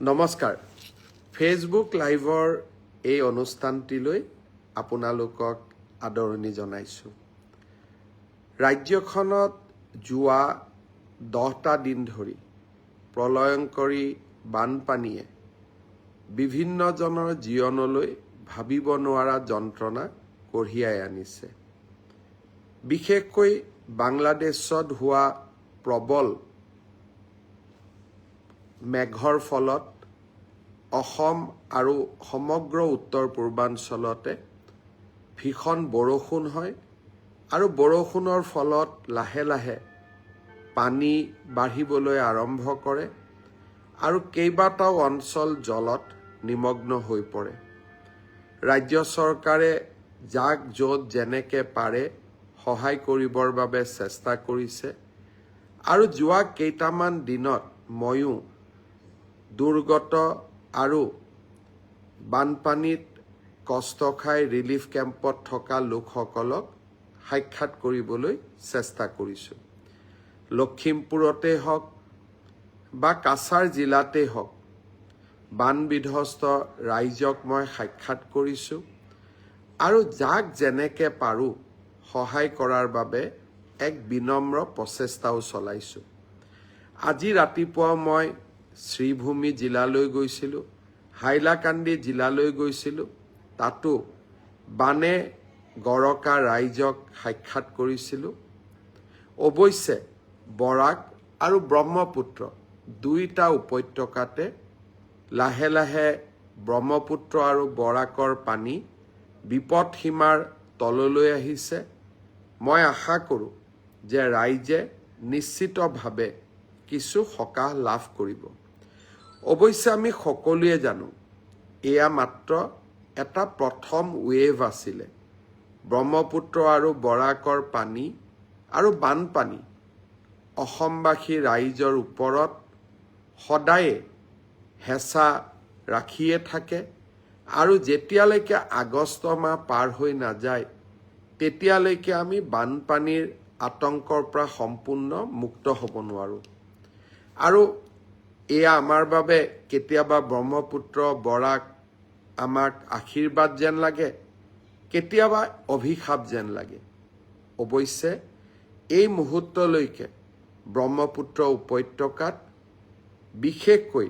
নমস্কাৰ। ফেচবুক লাইভৰ এই অনুষ্ঠানটিলৈ আপোনালোকক আদৰণি জনাইছোঁ। ৰাজ্যখনত যোৱা দহটা দিন ধৰি প্ৰলয়ংকৰী বানপানীয়ে বিভিন্নজনৰ জীৱনলৈ ভাবিব নোৱাৰা যন্ত্ৰণা কঢ়িয়াই আনিছে। বিশেষকৈ বাংলাদেশত হোৱা প্ৰবল মেঘৰ ফলত অসম আৰু সমগ্ৰ উত্তৰ পূৰ্বাঞ্চলতে ভীষণ বৰষুণ হয় আৰু বৰষুণৰ ফলত লাহে লাহে পানী বাঢ়িবলৈ আৰম্ভ কৰে আৰু কেইবাটাও অঞ্চল জলত নিমগ্ন হৈ পৰে। ৰাজ্য চৰকাৰে যাক য'ত যেনেকে পাৰে সহায় কৰিবৰ বাবে চেষ্টা কৰিছে। আৰু যোৱা কেইটামান দিনত ময়ো দুৰ্গত আৰু বানপানীত কষ্ট খাই ৰিলিফ কেম্পত থকা লোকসকলক সাক্ষাৎ কৰিবলৈ চেষ্টা কৰিছোঁ। লখিমপুৰতে হওক বা কাছাৰ জিলাতেই হওক বান বিধ্বস্ত ৰাইজক মই সাক্ষাৎ কৰিছোঁ আৰু যাক যেনেকে পাৰোঁ সহায় কৰাৰ বাবে এক বিনম্ৰ প্ৰচেষ্টাও চলাইছোঁ। আজি ৰাতিপুৱা মই শ্ৰীভূমি জিলালৈ গৈছিলোঁ হাইলাকান্দি জিলালৈ গৈছিলোঁ। তাতো বানে গৰকা ৰাইজক সাক্ষাৎ কৰিছিলোঁ। অৱশ্যে বৰাক আৰু ব্ৰহ্মপুত্ৰ দুয়োটা উপত্যকাতে লাহে লাহে ব্ৰহ্মপুত্ৰ আৰু বৰাকৰ পানী বিপদসীমাৰ তললৈ আহিছে। মই আশা কৰোঁ যে ৰাইজে নিশ্চিতভাৱে কিছু সকাহ লাভ কৰিব। অৱশ্যে আমি সকলোৱে জানো এয়া মাত্ৰ এটা প্ৰথম ৱেভ আছিলে। ব্ৰহ্মপুত্ৰ আৰু বৰাকৰ পানী আৰু বানপানী অসমবাসী ৰাইজৰ ওপৰত সদায়ে হেঁচা ৰাখিয়ে থাকে আৰু যেতিয়ালৈকে আগষ্ট মাহ পাৰ হৈ নাযায় তেতিয়ালৈকে আমি বানপানীৰ আতংকৰ পৰা সম্পূৰ্ণ মুক্ত হ'ব নোৱাৰোঁ। আৰু এয়া আমাৰ বাবে কেতিয়াবা ব্ৰহ্মপুত্ৰ বৰাক আমাক আশীৰ্বাদ যেন লাগে কেতিয়াবা অভিশাপ যেন লাগে। অৱশ্যে এই মুহূৰ্তলৈকে ব্ৰহ্মপুত্ৰ উপত্যকাত বিশেষকৈ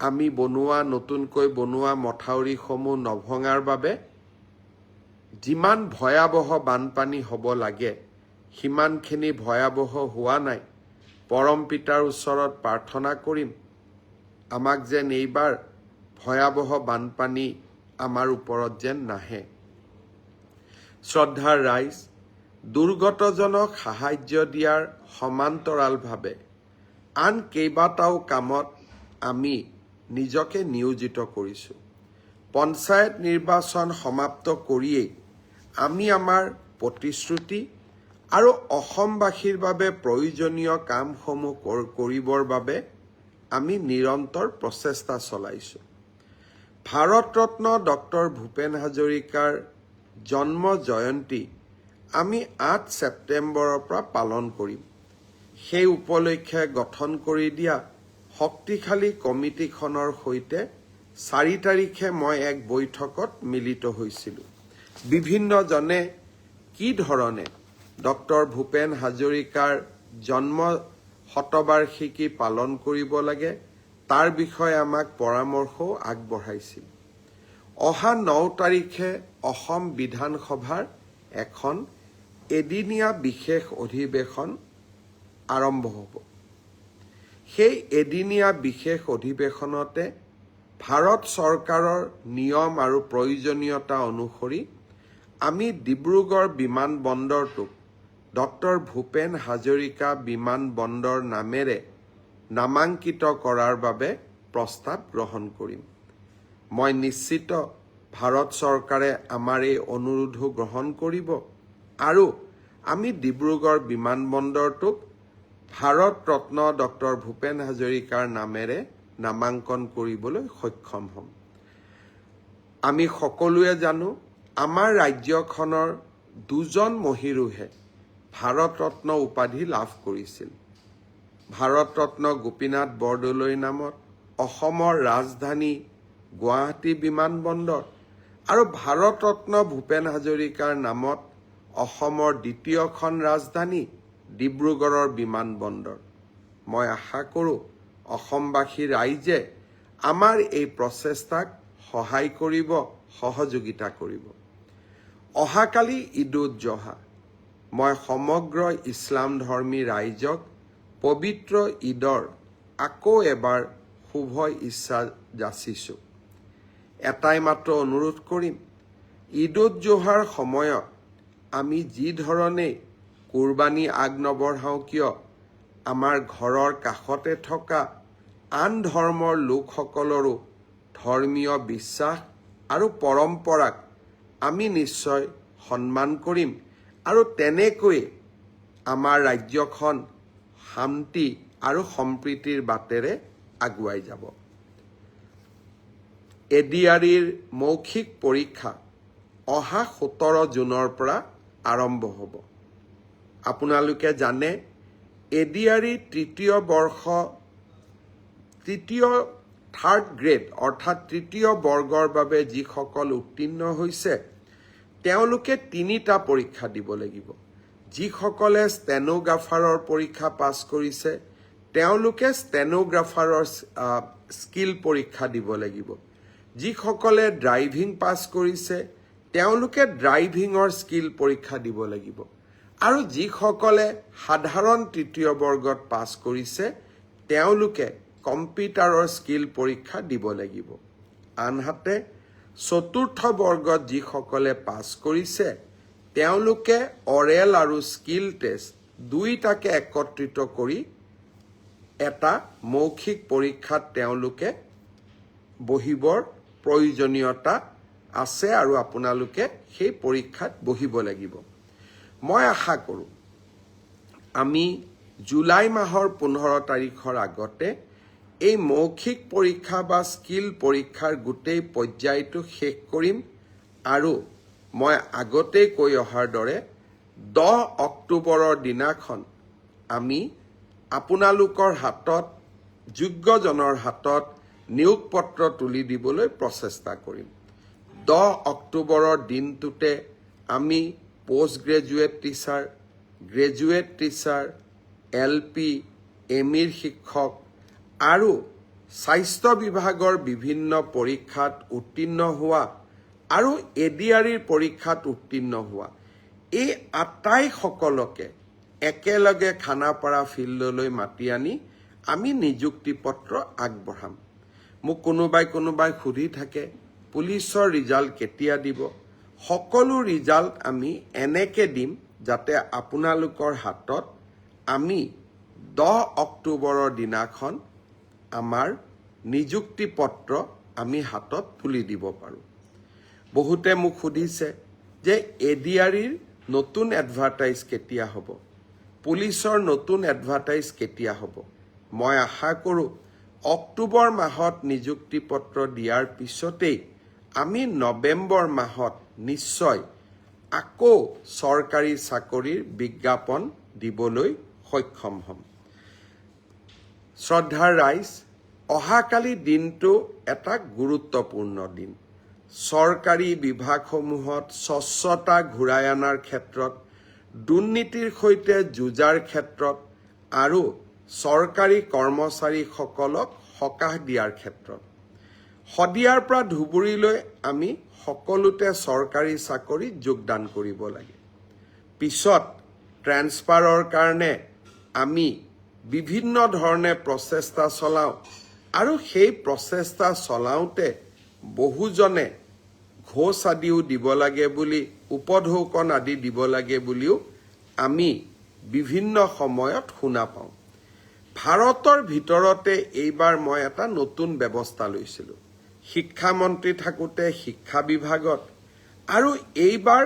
আমি বনোৱা নতুনকৈ বনোৱা মথাউৰিসমূহ নভঙাৰ বাবে যিমান ভয়াৱহ বানপানী হ'ব লাগে সিমানখিনি ভয়াৱহ হোৱা নাই। পৰম পিতাৰ ওচৰত প্ৰাৰ্থনা কৰিম। আমাক যেন এইবাৰ ভয়াৱহ বানপানী আমাৰ ওপৰত যেন নাহে। শ্ৰদ্ধাৰ ৰাইজ দুৰ্গতজনক সাহাৰ্য দিয়াৰ সমান্তৰালভাৱে আন কেইবাটাও কামত আমি নিজকে নিয়োজিত কৰিছোঁ। পঞ্চায়ত নিৰ্বাচন সমাপ্ত কৰিয়েই আমি আমাৰ প্ৰতিশ্ৰুতি আৰু অসমবাসীৰ বাবে প্ৰয়োজনীয় কামসমূহ কৰ- কৰিবৰ বাবে আমি নিৰন্তৰ প্ৰচেষ্টা চলাইছোঁ। ভাৰত ৰত্ন ডক্টৰ ভূপেন হাজৰিকাৰ জন্ম জয়ন্তী আমি আঠ ছেপ্টেম্বৰৰ পৰা পালন কৰিম। সেই উপলক্ষে গঠন কৰি দিয়া শক্তিশালী কমিটিখনৰ সৈতে চাৰি তাৰিখে মই এক বৈঠকত মিলিত হৈছিলোঁ। বিভিন্নজনে কি ধৰণে ডক্টৰ ভূপেন হাজৰিকাৰ জন্ম শতবাৰ্ষিকী পালন কৰিব লাগে তাৰ বিষয়ে আমাক পৰামৰ্শও আগবঢ়াইছিল। অহা ন তাৰিখে অসম বিধানসভাৰ এখন এদিনীয়া বিশেষ অধিৱেশন আৰম্ভ হ'ব। সেই এদিনীয়া বিশেষ অধিৱেশনতে ভাৰত চৰকাৰৰ নিয়ম আৰু প্ৰয়োজনীয়তা অনুসৰি আমি ডিব্ৰুগড় বিমানবন্দৰটোক ডক্টৰ ভূপেন হাজৰিকা বিমানবন্দৰ নামেৰে নামাংকিত কৰাৰ বাবে প্ৰস্তাৱ গ্ৰহণ কৰিম। মই নিশ্চিত ভাৰত চৰকাৰে আমাৰ এই অনুৰোধো গ্ৰহণ কৰিব আৰু আমি ডিব্ৰুগড় বিমানবন্দৰটোক ভাৰত ৰত্ন ডক্টৰ ভূপেন হাজৰিকাৰ নামেৰে নামাংকন কৰিবলৈ সক্ষম হ'ম। আমি সকলোৱে জানো আমাৰ ৰাজ্যখনৰ দুজন মহিৰোহে ভাৰত ৰত্ন উপাধি লাভ কৰিছিল। ভাৰত ৰত্ন গোপীনাথ বৰদলৈৰ নামত অসমৰ ৰাজধানী গুৱাহাটী বিমানবন্দৰ আৰু ভাৰত ৰত্ন ভূপেন হাজৰিকাৰ নামত অসমৰ দ্বিতীয়খন ৰাজধানী ডিব্ৰুগড়ৰ বিমানবন্দৰ মই আশা কৰোঁ অসমবাসী ৰাইজে আমাৰ এই প্ৰচেষ্টাক সহায় কৰিব সহযোগিতা কৰিব। অহাকালি ঈদ উদ জহা। মই সমগ্ৰ ইছলাম ধৰ্মী ৰাইজক পবিত্ৰ ঈদৰ আকৌ এবাৰ শুভ ইচ্ছা যাচিছোঁ। এটাই মাত্ৰ অনুৰোধ কৰিম ঈদ উদ জোহাৰ সময়ত আমি যি ধৰণে কোৰবানী আগ নবঢ়াওঁ কিয় আমাৰ ঘৰৰ কাষতে থকা আন ধৰ্মৰ লোকসকলৰো ধৰ্মীয় বিশ্বাস আৰু পৰম্পৰাক আমি নিশ্চয় সন্মান কৰিম। আৰু তেনেকৈয়ে আমাৰ ৰাজ্যখন শান্তি আৰু সম্প্ৰীতিৰ বাটেৰে আগুৱাই যাব। এডিআৰিৰ মৌখিক পৰীক্ষা অহা সোতৰ জুনৰ পৰা আৰম্ভ হ'ব। আপোনালোকে জানে এডিআৰি তৃতীয় বৰ্ষ তৃতীয় থাৰ্ড গ্ৰেড অৰ্থাৎ তৃতীয় বৰ্গৰ বাবে যিসকল উত্তীৰ্ণ হৈছে তেওঁলোকে তিনিটা পৰীক্ষা দিব লাগিব। যিসকলে ষ্টেনোগ্ৰাফাৰৰ পৰীক্ষা পাছ কৰিছে, তেওঁলোকে ষ্টেনোগ্ৰাফাৰৰ স্কিল পৰীক্ষা দিব লাগিব। যিসকলে ড্ৰাইভিং পাছ কৰিছে, তেওঁলোকে ড্ৰাইভিঙৰ স্কিল পৰীক্ষা দিব লাগিব। আৰু যিসকলে সাধাৰণ তৃতীয় বৰ্গত পাছ কৰিছে, তেওঁলোকে কম্পিউটাৰৰ স্কিল পৰীক্ষা দিব লাগিব। আনহাতে চতুৰ্থ বৰ্গত যিসকলে পাছ কৰিছে তেওঁলোকে অৰেল আৰু স্কিল টেষ্ট দুয়োটাকে একত্ৰিত কৰি এটা মৌখিক পৰীক্ষাত তেওঁলোকে বহিবৰ প্ৰয়োজনীয়তা আছে আৰু আপোনালোকে সেই পৰীক্ষাত বহিব লাগিব। মই আশা কৰোঁ আমি জুলাই মাহৰ পোন্ধৰ তাৰিখৰ আগতে এই মৌখিক পৰীক্ষা বা স্কিল পৰীক্ষাৰ গোটেই পৰ্যায়টো শেষ কৰিম আৰু মই আগতেই কৈ অহাৰ দৰে দহ অক্টোবৰৰ দিনাখন আমি আপোনালোকৰ হাতত যোগ্যজনৰ হাতত নিয়োগ পত্ৰ তুলি দিবলৈ প্ৰচেষ্টা কৰিম। দহ অক্টোবৰৰ দিনটোতে আমি post graduate teacher graduate teacher L P M ইৰ শিক্ষক আৰু স্বাস্থ্য বিভাগৰ বিভিন্ন পৰীক্ষাত উত্তীৰ্ণ হোৱা আৰু এডিআৰিৰ পৰীক্ষাত উত্তীৰ্ণ হোৱা এই আটাইসকলকে একেলগে খানাপাৰা ফিল্ডলৈ মাতি আনি আমি নিযুক্তি পত্ৰ আগবঢ়াম। মোক কোনোবাই কোনোবাই সুধি থাকে পুলিচৰ ৰিজাল্ট কেতিয়া দিব? সকলো ৰিজাল্ট আমি এনেকে দিম যাতে আপোনালোকৰ হাতত আমি দহ অক্টোবৰৰ দিনাখন আমাৰ নিযুক্তি পত্ৰ আমি হাতত তুলি দিব পাৰোঁ। বহুতে মোক সুধিছে যে এডিআৰিৰ নতুন এডভাৰটাইজ কেতিয়া হ'ব? পুলিচৰ নতুন এডভাৰটাইজ কেতিয়া হ'ব? মই আশা কৰোঁ অক্টোবৰ মাহত নিযুক্তি পত্ৰ দিয়াৰ পিছতেই আমি নৱেম্বৰ মাহত নিশ্চয় আকৌ চৰকাৰী চাকৰিৰ বিজ্ঞাপন দিবলৈ সক্ষম হ'ম। শ্ৰদ্ধাৰ ৰাইজ অহাকালি দিনটো এটা গুৰুত্বপূৰ্ণ দিন। চৰকাৰী বিভাগসমূহত স্বচ্ছতা ঘূৰাই অনাৰ ক্ষেত্ৰত দুৰ্নীতিৰ সৈতে যুঁজাৰ ক্ষেত্ৰত আৰু চৰকাৰী কৰ্মচাৰীসকলক সকাহ দিয়াৰ ক্ষেত্ৰত। শদিয়াৰ পৰা ধুবুৰীলৈ আমি সকলোতে চৰকাৰী চাকৰিত যোগদান কৰিব লাগে। পিছত ট্ৰেন্সফাৰৰ কাৰণে আমি বিভিন্ন ধৰণে প্ৰচেষ্টা চলাওঁ। আৰু সেই প্ৰচেষ্টা চলাওঁতে বহুজনে ঘোষ আদিও দিব লাগে বুলি উপঢৌকন আদি দিব লাগে বুলিও আমি বিভিন্ন সময়ত শুনা পাওঁ। ভাৰতৰ ভিতৰতে এইবাৰ মই এটা নতুন ব্যৱস্থা লৈছিলোঁ। শিক্ষামন্ত্ৰী থাকোঁতে শিক্ষা বিভাগত আৰু এইবাৰ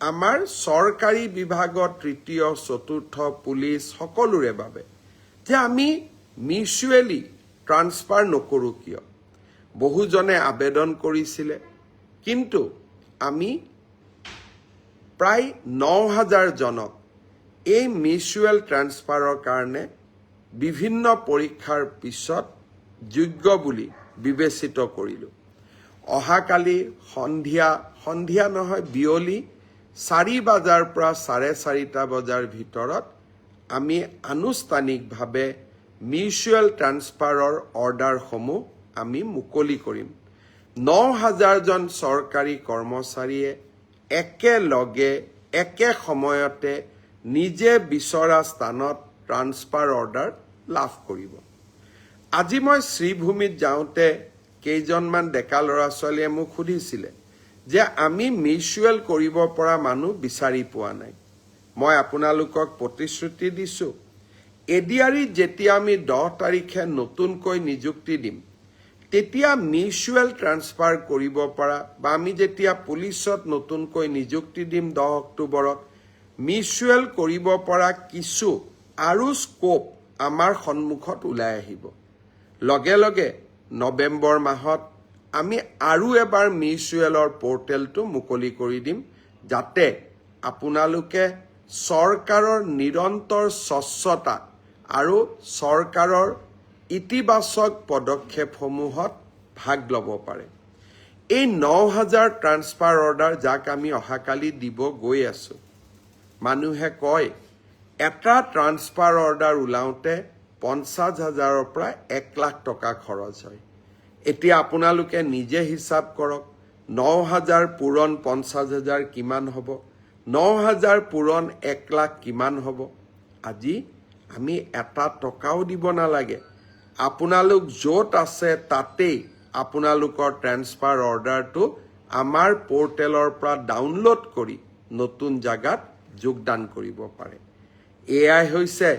আমাৰ চৰকাৰী বিভাগত তৃতীয় চতুৰ্থ পুলিচ সকলোৰে বাবে যে আমি মিউচুৱেলি ট্ৰান্সফাৰ নকৰোঁ কিয়? বহুজনে আবেদন কৰিছিলে কিন্তু আমি প্ৰায় ন হাজাৰ জনক এই মিউচুৱেল ট্ৰান্সফাৰৰ কাৰণে বিভিন্ন পৰীক্ষাৰ পিছত যোগ্য বুলি বিবেচিত কৰিলোঁ। অহাকালি সন্ধিয়া সন্ধিয়া নহয় বিয়লি চাৰি বজাৰ পৰা চাৰে চাৰিটা বজাৰ ভিতৰত আমি আনুষ্ঠানিকভাৱে মিউচুৱেল ট্ৰান্সফাৰৰ অৰ্ডাৰসমূহ আমি মুকলি কৰিম। ন হাজাৰজন চৰকাৰী কৰ্মচাৰীয়ে একেলগে একে সময়তে নিজে বিচৰা স্থানত ট্ৰান্সফাৰ অৰ্ডাৰ লাভ কৰিব। আজি মই শ্ৰীভূমিত যাওঁতে কেইজনমান ডেকা ল'ৰা ছোৱালীয়ে মোক সুধিছিলে যে আমি মিউচুৱেল কৰিব পৰা মানুহ বিচাৰি পোৱা নাই। মই আপোনালোকক প্ৰতিশ্ৰুতি দিছোঁ এডিআৰিত যেতিয়া আমি দহ তাৰিখে নতুনকৈ নিযুক্তি দিম তেতিয়া মিউচুৱেল ট্ৰান্সফাৰ কৰিব পৰা বা আমি যেতিয়া পুলিচত নতুনকৈ নিযুক্তি দিম দহ অক্টোবৰত মিউচুৱেল কৰিব পৰা কিছু আৰু স্ক'প আমাৰ সন্মুখত ওলাই আহিব। লগে লগে নৱেম্বৰ মাহত আমি আৰু এবাৰ মিউচুৱেলৰ পৰ্টেলটো মুকলি কৰি দিম যাতে আপোনালোকে চৰকাৰৰ নিৰন্তৰ স্বচ্ছতা আৰু চৰকাৰৰ ইতিবাচক পদক্ষেপসমূহত ভাগ ল'ব পাৰে। এই ন হাজাৰ ট্ৰান্সফাৰ অৰ্ডাৰ যাক আমি অহাকালি দিব গৈ আছোঁ। মানুহে কয় এটা ট্ৰান্সফাৰ অৰ্ডাৰ ওলাওঁতে পঞ্চাছ হাজাৰৰ পৰা এক লাখ টকা খৰচ হয়। এতিয়া আপোনালোকে নিজে হিচাপ কৰক ন হাজাৰ পূৰণ পঞ্চাছ হাজাৰ কিমান হ'ব ন হাজাৰ পূৰণ এক লাখ কিমান হ'ব। আজি আমি এটা টকাও দিব নালাগে। আপোনালোক য'ত আছে তাতেই আপোনালোকৰ ট্ৰেন্সফাৰ অৰ্ডাৰটো আমাৰ পৰ্টেলৰ পৰা ডাউনলোড কৰি নতুন জাগাত যোগদান কৰিব পাৰে। এয়াই হৈছে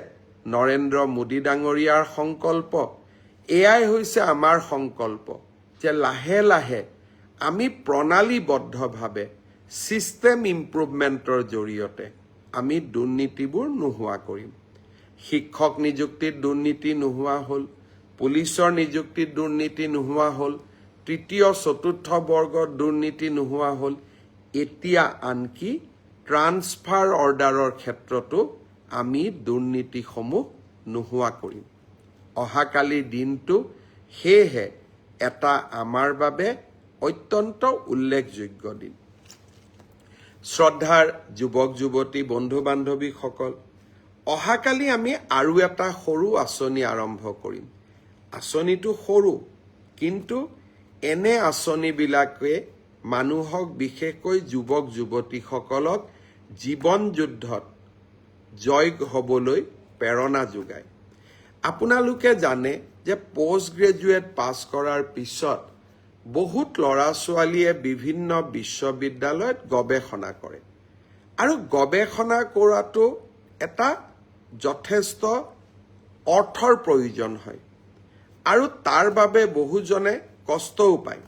নৰেন্দ্ৰ মোদী ডাঙৰীয়াৰ সংকল্প। এয়াই হৈছে আমাৰ সংকল্প যে লাহে লাহে আমি প্ৰণালীবদ্ধভাৱে ছিষ্টেম ইম্প্ৰুভমেণ্টৰ জৰিয়তে আমি দুৰ্নীতিবোৰ নোহোৱা কৰিম। শিক্ষক নিযুক্তিত দুৰ্নীতি নোহোৱা হ'ল পুলিচৰ নিযুক্তিত দুৰ্নীতি নোহোৱা হ'ল তৃতীয় চতুৰ্থ বৰ্গত দুৰ্নীতি নোহোৱা হ'ল। এতিয়া আনকি ট্ৰান্সফাৰ অৰ্ডাৰৰ ক্ষেত্ৰতো আমি দুৰ্নীতিসমূহ নোহোৱা কৰিম। অহাকালিৰ দিনটো সেয়েহে এটা আমাৰ বাবে অত্যন্ত উল্লেখযোগ্য দিন। শ্ৰদ্ধাৰ যুৱক যুৱতী বন্ধু বান্ধৱীসকল অহাকালি আমি আৰু এটা সৰু আঁচনি আৰম্ভ কৰিম। আঁচনিটো সৰু কিন্তু এনে আঁচনিবিলাকে মানুহক বিশেষকৈ যুৱক যুৱতীসকলক জীৱন যুদ্ধত জয় হ'বলৈ প্ৰেৰণা যোগায়। আপোনালোকে জানে যে পষ্ট গ্ৰেজুৱেট পাছ কৰাৰ পিছত বহুত ল'ৰা ছোৱালীয়ে বিভিন্ন বিশ্ববিদ্যালয়ত গৱেষণা কৰে। আৰু গৱেষণা কৰাটো এটা যথেষ্ট অৰ্থৰ প্ৰয়োজন হয়। আৰু তাৰ বাবে বহুজনে কষ্টও পায়।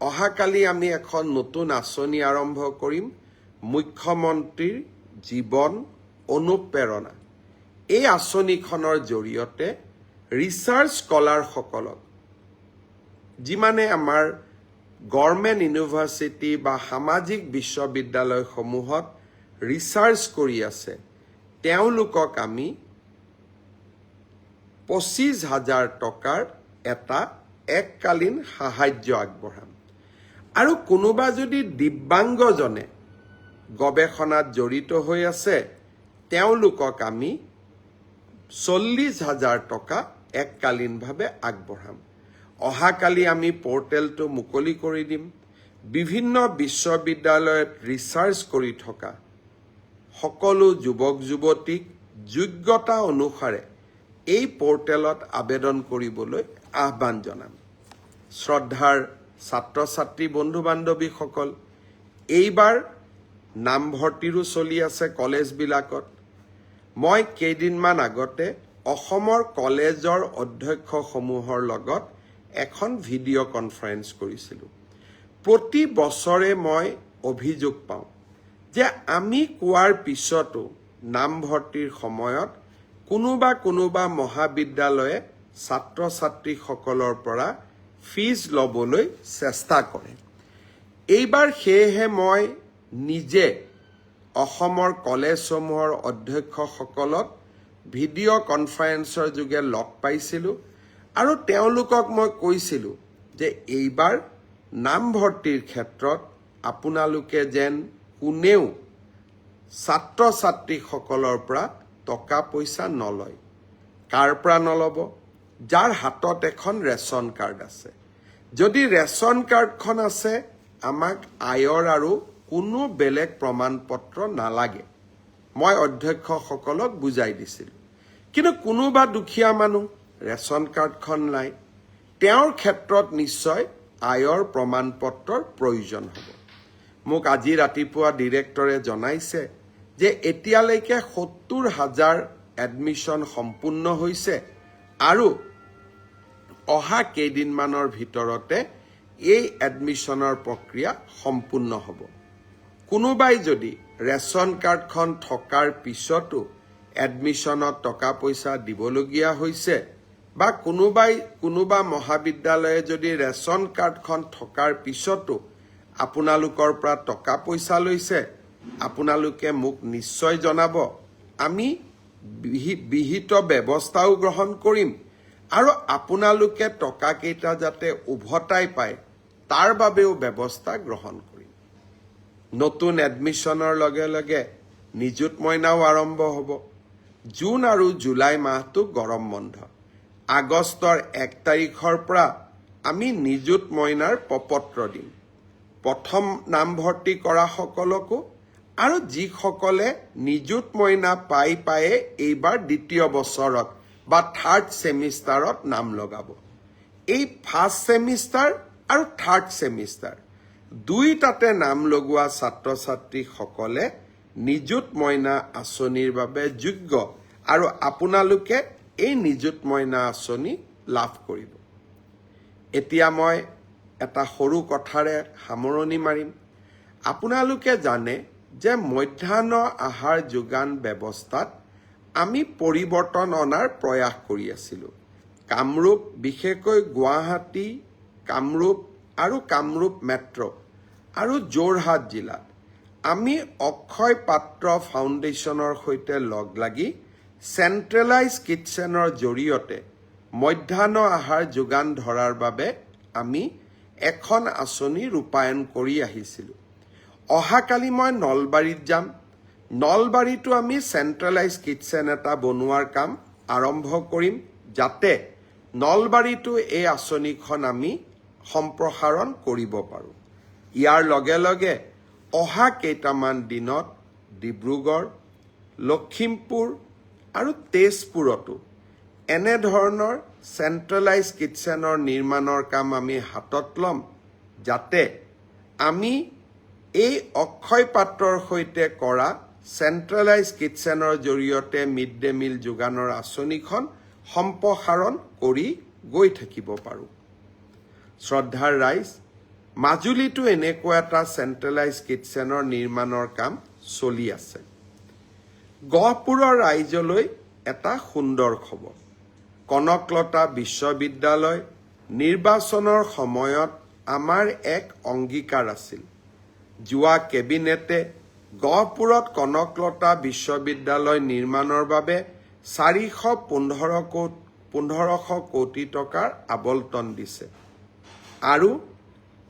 অহাকালি আমি এখন নতুন আঁচনি আৰম্ভ কৰিম মুখ্যমন্ত্ৰীৰ জীৱন অনুপ্ৰেৰণা। এই আঁচনিখনৰ জৰিয়তে ৰিচাৰ্চ স্কলাৰসকলক যিমানে আমাৰ গভৰ্ণমেণ্ট ইউনিভাৰ্চিটি বা সামাজিক বিশ্ববিদ্যালয়সমূহত ৰিচাৰ্চ কৰি আছে তেওঁলোকক আমি পঁচিছ হাজাৰ টকাৰ এটা এককালীন সাহাৰ্য আগবঢ়াম। আৰু কোনোবা যদি দিব্যাংগজনে গৱেষণাত জড়িত হৈ আছে, তেওঁলোকক আমি চল্লিছ হাজাৰ টকা এককালীনভাৱে আগবঢ়াম। অহাকালি আমি পৰ্টেলটো মুকলি কৰি দিম। বিভিন্ন বিশ্ববিদ্যালয়ত ৰিচাৰ্চ কৰি থকা সকলো যুৱক যুৱতীক যোগ্যতা অনুসাৰে এই পৰ্টেলত আবেদন কৰিবলৈ আহ্বান জনাম। শ্ৰদ্ধাৰ ছাত্ৰ ছাত্ৰী বন্ধু বান্ধৱীসকল এইবাৰ নামভৰ্তিৰো চলি আছে কলেজবিলাকত। মই কেইদিনমান আগতে অসমৰ কলেজৰ অধ্যক্ষসমূহৰ লগত এখন ভিডিঅ' কনফাৰেঞ্চ কৰিছিলোঁ। প্ৰতি বছৰে মই অভিযোগ পাওঁ যে আমি কোৱাৰ পিছতো নামভৰ্তিৰ সময়ত কোনোবা কোনোবা মহাবিদ্যালয়ে ছাত্ৰ ছাত্ৰীসকলৰ পৰা ফিজ ল'বলৈ চেষ্টা কৰে। এইবাৰ সেয়েহে মই নিজে অসমৰ কলেজসমূহৰ অধ্যক্ষসকলক ভিডিঅ' কনফাৰেঞ্চৰ যোগে লগ পাইছিলোঁ আৰু তেওঁলোকক মই কৈছিলোঁ যে এইবাৰ নামভৰ্তিৰ ক্ষেত্ৰত আপোনালোকে যেন কোনেও ছাত্ৰ ছাত্ৰীসকলৰ পৰা টকা পইচা নলয়। কাৰ পৰা নল'ব? যাৰ হাতত এখন ৰেচন কাৰ্ড আছে। যদি ৰেচন কাৰ্ডখন আছে আমাক আয়ৰ আৰু কোনো বেলেগ প্ৰমাণ পত্ৰ নালাগে। মই অধ্যক্ষসকলক বুজাই দিছিলোঁ। কিন্তু কোনোবা দুখীয়া মানুহ ৰেচন কাৰ্ডখন নাই। তেওঁৰ ক্ষেত্ৰত নিশ্চয় আয়ৰ প্ৰমাণ পত্ৰৰ প্ৰয়োজন হ'ব। মোক আজি ৰাতিপুৱা ডিৰেক্টৰে জনাইছে যে এতিয়ালৈকে সত্তৰ হাজাৰ এডমিশ্যন সম্পূৰ্ণ হৈছে আৰু অহা কেইদিনমানৰ ভিতৰতে এই এডমিশ্যনৰ প্ৰক্ৰিয়া সম্পূৰ্ণ হ'ব। কোনোবাই যদি ৰেচন কাৰ্ডখন থকাৰ পিছতো এডমিশ্যনত টকা পইচা দিবলগীয়া হৈছে বা কোনোবাই কোনোবা মহাবিদ্যালয়ে যদি ৰেচন কাৰ্ডখন থকাৰ পিছতো আপোনালোকৰ পৰা টকা পইচা লৈছে, আপোনালোকে মোক নিশ্চয় জনাব। আমি বিহি- বিহিত ব্যৱস্থাও গ্ৰহণ কৰিম আৰু আপোনালোকে টকাকেইটা যাতে উভতাই পায়, তাৰ বাবেও ব্যৱস্থা গ্ৰহণ কৰিম। নতুন এডমিশ্যনৰ লগে লগে নিযুত মইনাও আৰম্ভ হ'ব। জুন আৰু জুলাই মাহটো গৰম বন্ধ। আগষ্টৰ এক তাৰিখৰ পৰা আমি নিযুত মইনাৰ প্ৰপত্ৰ দিম। প্ৰথম নামভৰ্তি কৰাসকলকো আৰু যিসকলে নিযুত মইনা পাই পায়ে এইবাৰ দ্বিতীয় বছৰত বা থাৰ্ড ছেমিষ্টাৰত নাম লগাব। এই ফাৰ্ষ্ট ছেমিষ্টাৰ আৰু থাৰ্ড ছেমিষ্টাৰ দুইটাতে নাম লগোৱা ছাত্ৰ ছাত্ৰীসকলে নিযুত মইনা আঁচনিৰ বাবে যোগ্য আৰু আপোনালোকে এই নিযুত মইনা আঁচনি লাভ কৰিব। এতিয়া মই এটা সৰু কথাৰে সামৰণি মাৰিম। আপোনালোকে জানে যে মধ্যাহ্ন আহাৰ যোগান ব্যৱস্থাত আমি পৰিৱৰ্তন অনাৰ প্ৰয়াস কৰি আছিলোঁ। কামৰূপ বিশেষকৈ গুৱাহাটী কামৰূপ আৰু কামৰূপ মেট্ৰ' আৰু যোৰহাট জিলাত আমি অক্ষয় পাত্ৰ ফাউণ্ডেশ্যনৰ সৈতে লগ লাগি চেণ্ট্ৰেলাইজ কিটচেনৰ জৰিয়তে মধ্যাহ্ন আহাৰ যোগান ধৰাৰ বাবে আমি এখন আঁচনি ৰূপায়ণ কৰি আহিছিলোঁ। অহাকালি মই নলবাৰীত যাম। নলবাৰীতো আমি চেণ্ট্ৰেলাইজ কিটচেন এটা বনোৱাৰ কাম আৰম্ভ কৰিম যাতে নলবাৰীতো এই আঁচনিখন আমি সম্প্ৰসাৰণ কৰিব পাৰোঁ। ইয়াৰ লগে লগে অহা কেইটামান দিনত ডিব্ৰুগড় লখিমপুৰ আৰু তেজপুৰতো এনেধৰণৰ চেণ্ট্ৰেলাইজ কিটচেনৰ নিৰ্মাণৰ কাম আমি হাতত ল'ম যাতে আমি এই অক্ষয় পাত্ৰৰ সৈতে কৰা চেণ্ট্ৰেলাইজ কিটচেনৰ জৰিয়তে মিড ডে মিল যোগানৰ আঁচনিখন সম্প্ৰসাৰণ কৰি গৈ থাকিব পাৰোঁ। শ্ৰদ্ধাৰ ৰাইজ মাজুলীতো এনেকুৱা এটা চেণ্ট্ৰেলাইজ কিটচেনৰ নিৰ্মাণৰ কাম চলি আছে। গহপুৰৰ ৰাইজলৈ এটা সুন্দৰ খবৰ। কনকলতা বিশ্ববিদ্যালয় নিৰ্বাচনৰ সময়ত আমাৰ এক অংগীকাৰ আছিল। যোৱা কেবিনেটে গহপুৰত কনকলতা বিশ্ববিদ্যালয় নিৰ্মাণৰ বাবে চাৰিশ পোন্ধৰ কৌ পোন্ধৰশ কোটি টকাৰ আবণ্টন দিছে। আৰু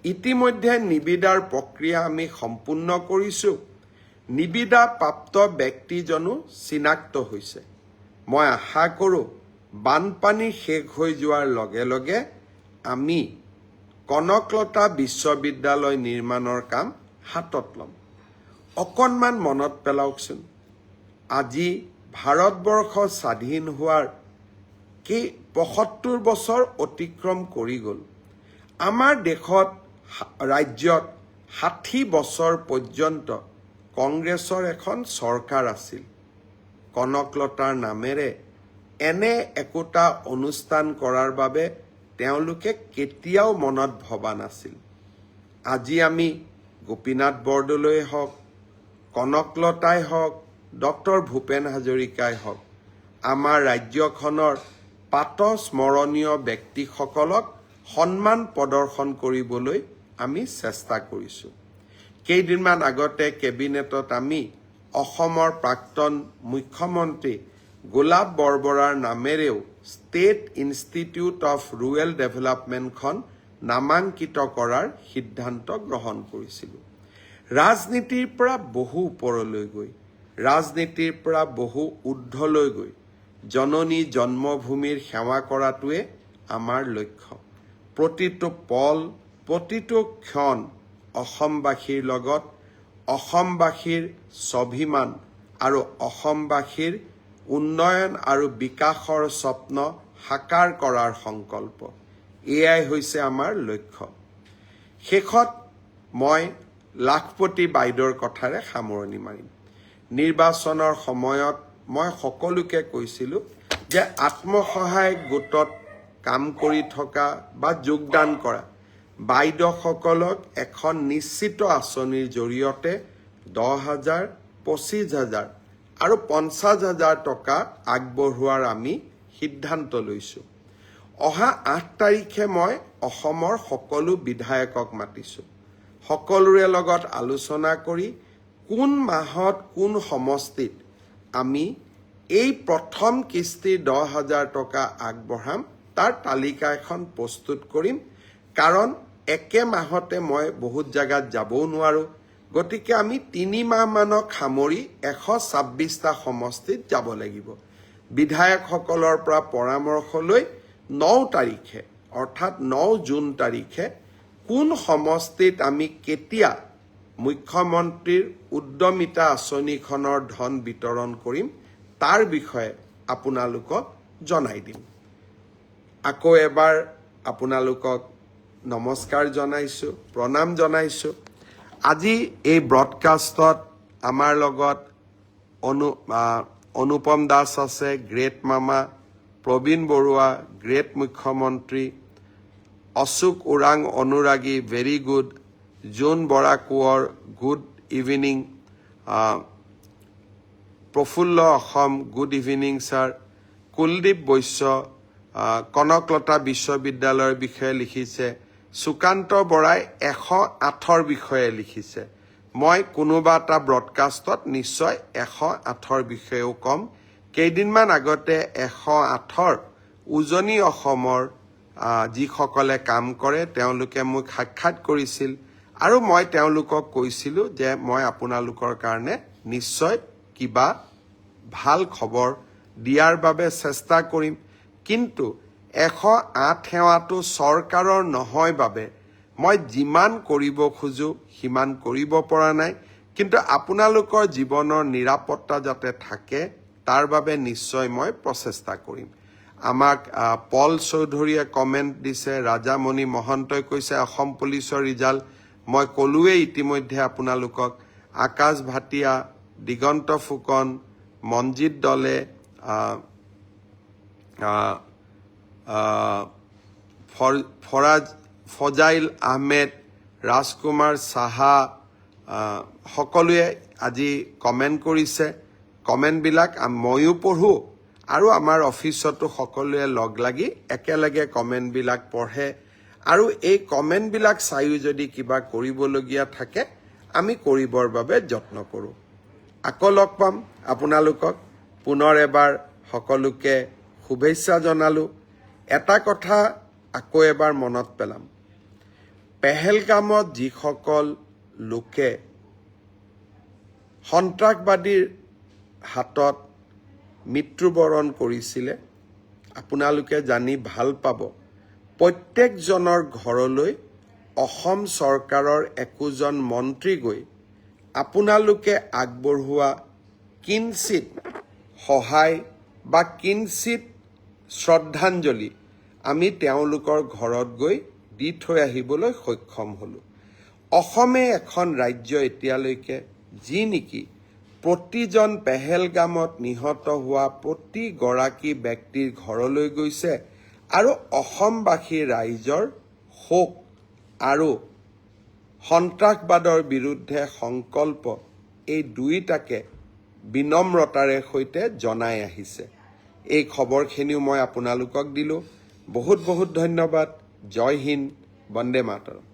ইতিমধ্যে নিবিদাৰ প্ৰক্ৰিয়া আমি সম্পূৰ্ণ কৰিছোঁ। নিবিদা প্ৰাপ্ত ব্যক্তিজনো চিনাক্ত হৈছে। মই আশা কৰোঁ বানপানী শেষ হৈ যোৱাৰ লগে লগে আমি কনকলতা বিশ্ববিদ্যালয় নিৰ্মাণৰ কাম হাতত ল'ম। অকণমান মনত পেলাওকচোন। আজি ভাৰতবৰ্ষ স্বাধীন হোৱাৰ কেই পঁসত্তৰ বছৰ অতিক্ৰম কৰি গ'ল। আমাৰ দেশত ৰাজ্যত ষাঠি বছৰ পৰ্যন্ত কংগ্ৰেছৰ এখন চৰকাৰ আছিল। কনকলতাৰ নামেৰে এনে একোটা অনুষ্ঠান কৰাৰ বাবে তেওঁলোকে কেতিয়াও মনত ভবা নাছিল। আজি আমি গোপীনাথ বৰদলৈ হওক কনকলতাই হওক ডক্টৰ ভূপেন হাজৰিকাই হওক আমাৰ ৰাজ্যখনৰ পাত স্মৰণীয় ব্যক্তিসকলক সন্মান প্ৰদৰ্শন কৰিবলৈ আমি চেষ্টা কৰিছোঁ। কেইদিনমান আগতে কেবিনেটত আমি অসমৰ প্ৰাক্তন মুখ্যমন্ত্ৰী গোলাপ বৰবৰাৰ নামেৰেও ষ্টেট ইনষ্টিটিউট অফ ৰুৰেল ডেভেলপমেণ্টখন নামাংকিত কৰাৰ সিদ্ধান্ত গ্ৰহণ কৰিছিলোঁ। ৰাজনীতিৰ পৰা বহু ওপৰলৈ গৈ ৰাজনীতিৰ পৰা বহু ঊৰ্ধলৈ গৈ জননী জন্মভূমিৰ সেৱা কৰাটোৱে আমাৰ লক্ষ্য। প্ৰতিটো পল প্ৰতিটো ক্ষণ অসমবাসীৰ লগত অসমবাসীৰ স্বাভিমান আৰু অসমবাসীৰ উন্নয়ন আৰু বিকাশৰ স্বপ্ন সাকাৰ কৰাৰ সংকল্প। এয়াই হৈছে আমাৰ লক্ষ্য। শেষত মই লাখপতি বাইদেউৰ কথাৰে সামৰণি মাৰিম। নিৰ্বাচনৰ সময়ত মই সকলোকে কৈছিলোঁ যে আত্মসহায়ক গোটত কাম কৰি থকা বা যোগদান কৰা বাইদেউসকলক এখন নিশ্চিত আঁচনিৰ জৰিয়তে দহ হাজাৰ পঁচিছ হাজাৰ আৰু পঞ্চাছ হাজাৰ টকা আগবঢ়োৱাৰ আমি সিদ্ধান্ত লৈছোঁ। অহা আঠ তাৰিখে মই অসমৰ সকলো বিধায়কক মাতিছোঁ। সকলোৰে লগত আলোচনা কৰি কোন মাহত কোন সমষ্টিত আমি এই প্ৰথম কিস্তিৰ দহ হাজাৰ টকা আগবঢ়াম তাৰ তালিকা এখন প্ৰস্তুত কৰিম। কাৰণ একে মাহতে মই বহুত জেগাত যাবও নোৱাৰোঁ। গতিকে আমি তিনি মাহমানক সামৰি এশ ছাব্বিছটা সমষ্টিত যাব লাগিব। বিধায়কসকলৰ পৰা পৰামৰ্শ লৈ ন তাৰিখে অৰ্থাৎ ন জুন তাৰিখে কোন সমষ্টিত আমি কেতিয়া মুখ্যমন্ত্ৰীৰ উদ্যমিতা আঁচনিখনৰ ধন বিতৰণ কৰিম তাৰ বিষয়ে আপোনালোকক জনাই দিম। আকৌ এবাৰ আপোনালোকক নমস্কাৰ জনাইছোঁ প্ৰণাম জনাইছোঁ। আজি এই ব্ৰডকাষ্টত আমাৰ লগত অনু অনুপম দাস আছে গ্ৰেট মামা প্ৰবীণ বৰুৱা গ্ৰেট মুখ্যমন্ত্ৰী অশোক ওৰাং অনুৰাগী very good Jon Bora Konwar good evening Prafulla Asom good evening sir Kuldeep Baishya Kanaklata বিশ্ববিদ্যালয়ৰ বিষয়ে লিখিছে সুকান্ত বৰাই এশ আঠৰ বিষয়ে লিখিছে। মই কোনোবা এটা ব্ৰডকাষ্টত নিশ্চয় এশ আঠৰ বিষয়েও ক'ম। কেইদিনমান আগতে এশ আঠৰ উজনি অসমৰ যিসকলে কাম কৰে তেওঁলোকে মোক সাক্ষাৎ কৰিছিল আৰু মই তেওঁলোকক কৈছিলোঁ যে মই আপোনালোকৰ কাৰণে নিশ্চয় কিবা ভাল খবৰ দিয়াৰ বাবে চেষ্টা কৰিম। কিন্তু এশ আঠ সেৱাটো চৰকাৰৰ নহয় বাবে মই যিমান কৰিব খোজো সিমান কৰিব পৰা নাই। কিন্তু আপোনালোকৰ জীৱনৰ নিৰাপত্তা যাতে থাকে তাৰ বাবে নিশ্চয় মই প্ৰচেষ্টা কৰিম। আমাক পল চৌধুৰীয়ে কমেণ্ট দিছে ৰাজামণি মহন্তই কৈছে অসম পুলিচৰ ৰিজাল্ট মই ক'লোৱেই ইতিমধ্যে আপোনালোকক। আকাশ ভাটিয়া দিগন্ত ফুকন মনজিত দলে ফৰাজ ফজাইল আহমেদ ৰাজকুমাৰ চাহা সকলোৱে আজি কমেণ্ট কৰিছে। কমেণ্টবিলাক ময়ো পঢ়োঁ আৰু আমাৰ অফিচতো সকলোৱে লগ লাগি একেলগে কমেণ্টবিলাক পঢ়ে। আৰু এই কমেণ্টবিলাক চায়ো যদি কিবা কৰিবলগীয়া থাকে আমি কৰিবৰ বাবে যত্ন কৰোঁ। আকৌ লগ পাম আপোনালোকক। পুনৰ এবাৰ সকলোকে শুভেচ্ছা জনালোঁ। এটা কথা আকৌ এবাৰ মনত পেলাম। পেহেলগামত যিসকল লোকে সন্ত্ৰাসবাদীৰ হাতত মৃত্যুবৰণ কৰিছিলে আপোনালোকে জানি ভাল পাব প্ৰত্যেকজনৰ ঘৰলৈ অসম চৰকাৰৰ একোজন মন্ত্ৰী গৈ আপোনালোকে আগবঢ়োৱা কিঞ্চিত সহায় বা কিঞ্চিত শ্ৰদ্ধাঞ্জলি আমি তেওঁলোকৰ ঘৰত গৈ দি থৈ আহিবলৈ সক্ষম হ'লোঁ। অসমে এখন ৰাজ্য এতিয়ালৈকে যি নেকি প্ৰতিজন পেহেলগামত নিহত হোৱা প্ৰতিগৰাকী ব্যক্তিৰ ঘৰলৈ গৈছে আৰু অসমবাসী ৰাইজৰ শোক আৰু সন্ত্ৰাসবাদৰ বিৰুদ্ধে সংকল্প এই দুয়োটাকে বিনম্ৰতাৰে সৈতে জনাই আহিছে। এই খবৰখিনিও মই আপোনালোকক দিলোঁ। বহুত বহুত ধন্যবাদ। জয় হিন্দ বন্দে মাতৰম।